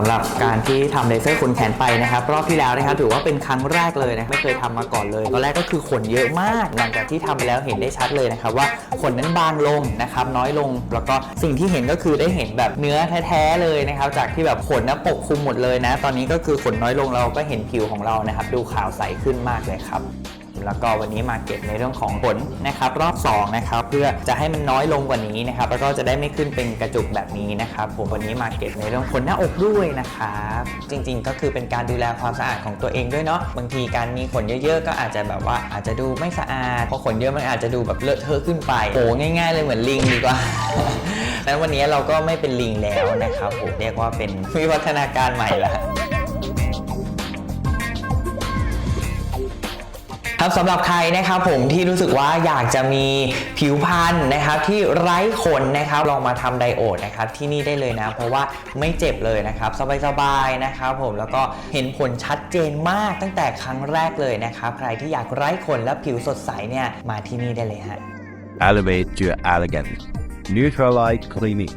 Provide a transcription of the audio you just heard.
สำหรับการที่ทำเลเซอร์ขนแขนไปนะครับรอบที่แล้วนะครับถือว่าเป็นครั้งแรกเลยนะไม่เคยทำมาก่อนเลยตอนแรกก็คือขนเยอะมาก หลังจากที่ทำไปแล้วเห็นได้ชัดเลยนะครับว่าขนนั้นบางลงนะครับน้อยลง แล้วก็สิ่งที่เห็นก็คือได้เห็นแบบเนื้อแท้ๆเลยนะครับจากที่แบบขนนะปกคลุมหมดเลยนะ ตอนนี้ก็คือขนน้อยลงเราก็เห็นผิวของเรานะครับดูขาวใสขึ้นมากเลยครับ แล้วก็วันนี้มาเก็บในเรื่องของผลนะครับรอบ2นะครับเพื่อจะให้มันน้อยลงกว่านี้นะครับแล้วก็จะได้ไม่ขึ้นเป็นกระจุกแบบนี้นะครับผมวันนี้มาเก็บในเรื่องขนหน้าอกด้วยนะครับจริงๆ ก็คือเป็นการดูแลความสะอาดของตัวเองด้วยเนาะบางทีการมีขนเยอะๆ ก็อาจจะแบบว่าอาจจะดูไม่สะอาดเพราะขนเยอะมันอาจจะดูแบบเลอะเทอะขึ้นไปโอ้ง่าย ๆ เลยเหมือนลิงดีกว่านั้นวันนี้เราก็ไม่เป็นลิงแล้วนะครับผมเรียกว่าเป็นวิวัฒนาการใหม่ละ ครับสำหรับใครนะครับผมที่รู้สึกว่าอยากจะมีผิวพรรณนะครับที่ไร้ขนนะครับลองมาทำไดโอดนะครับที่นี่ได้เลยนะ เพราะว่าไม่เจ็บเลยนะครับสบายๆนะครับผมแล้วก็เห็นผลชัดเจนมากตั้งแต่ครั้งแรกเลยนะครับใครที่อยากไร้ขนและผิวสดใสเนี่ยมาที่นี่ได้เลยฮะ Elevate your elegance. Neutralite Clinic